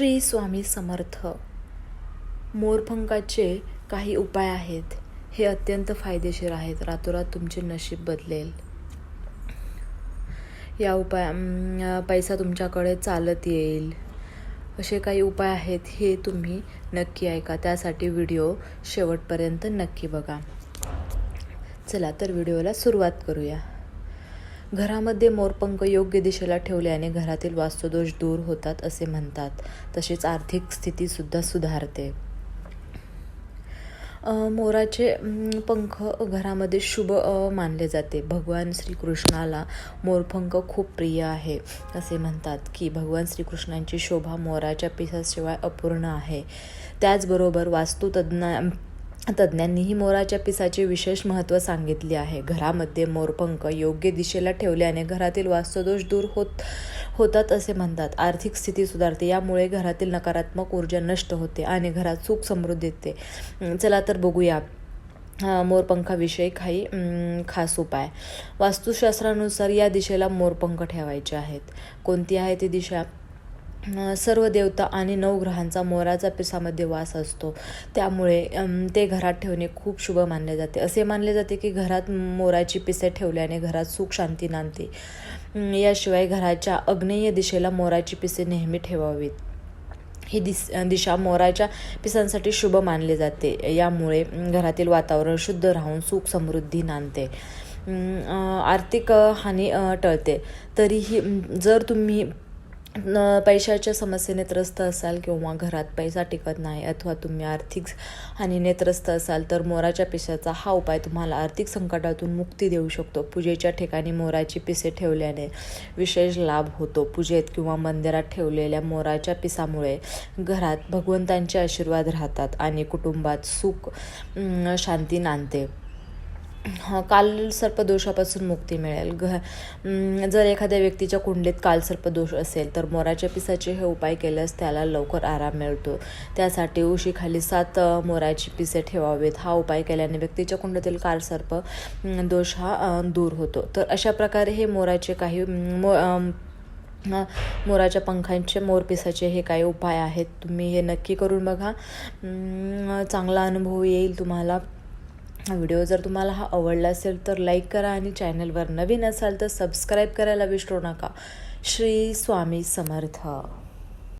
श्री स्वामी समर्थ. मोरपंखाचे काही उपाय आहेत. हे अत्यंत फायदेशीर आहेत. रातोरात तुमचे नशीब बदलेल. या उपाय पैसा तुमच्याकडे चालत येईल. असे काही उपाय आहेत हे तुम्ही नक्की ऐका. त्यासाठी व्हिडिओ शेवटपर्यंत नक्की बघा. चला तर व्हिडिओला सुरुवात करूया. घरामध्ये मोरपंख योग्य दिशेला ठेवल्याने घरातील वास्तुदोष दूर होतात असे म्हणतात. तसेच आर्थिक स्थितीसुद्धा सुधारते. मोराचे पंख घरामध्ये शुभ मानले जाते. भगवान श्रीकृष्णाला मोरपंख खूप प्रिय आहे असे म्हणतात की भगवान श्रीकृष्णांची शोभा मोराच्या पिसाशिवाय अपूर्ण आहे. त्याचबरोबर वास्तुतज्ञा तज्ज्ञांनीही मोराच्या पिसाचे विशेष महत्त्व सांगितले आहे. घरामध्ये मोरपंख योग्य दिशेला ठेवल्याने घरातील वास्तुदोष दूर होत होतात असे म्हणतात. आर्थिक स्थिती सुधारते यामुळे घरातील नकारात्मक ऊर्जा नष्ट होते आणि घरात सुख समृद्धी येते. चला तर बघूया. मोरपंखाविषयी काही खास उपाय. वास्तुशास्त्रानुसार या दिशेला मोरपंख ठेवायचे आहेत. कोणती आहे ती दिशा? सर्व देवता आणि नवग्रहांचा मोराचा पिसामध्ये वास असतो. त्यामुळे ते घरात ठेवणे खूप शुभ मानले जाते. असे मानले जाते की घरात मोराची पिसे ठेवल्याने घरात सुख शांती नांदते. याशिवाय घराच्या अग्नेय दिशेला मोराची पिसे नेहमी ठेवावीत. ही दिस दिशा मोराच्या पिसांसाठी शुभ मानली जाते. यामुळे घरातील वातावरण शुद्ध राहून सुख समृद्धी नांदते. आर्थिक हानी टळते. तरीही जर तुम्ही पैशाच्या समस्येने त्रस्त असाल किंवा घरात पैसा टिकत नाही अथवा तुम्ही आर्थिक हानीने त्रस्त असाल तर मोराच्या पिसाचा हा उपाय तुम्हाला आर्थिक संकटातून मुक्ती देऊ शकतो. पूजेच्या ठिकाणी मोराची पिसे ठेवल्याने विशेष लाभ होतो. पूजेत किंवा मंदिरात ठेवलेल्या मोराच्या पिसामुळे घरात भगवंतांचे आशीर्वाद राहतात आणि कुटुंबात सुख शांती नांदते. हा कालसर्पदोषापासून मुक्ती मिळेल. घ जर एखाद्या व्यक्तीच्या कुंडलीत कालसर्पदोष असेल तर मोराच्या पिसाचे हे उपाय केल्यास त्याला लवकर आराम मिळतो. त्यासाठी उशीखाली सात मोराची पिसे ठेवावेत. हा उपाय केल्याने व्यक्तीच्या कुंडलीतील कालसर्प सर्प दोष हा दूर होतो. तर अशा प्रकारे हे मोराचे काही मो मोराच्या पंखांचे मोरपिसाचे हे काही उपाय आहेत. तुम्ही हे नक्की करून बघा. चांगला अनुभव येईल तुम्हाला. हा व्हिडिओ जर तुम्हाला हा आवडला असेल तर लाईक करा आणि चॅनलवर नवीन असाल तर सबस्क्राईब करायला विसरू नका. श्री स्वामी समर्थ.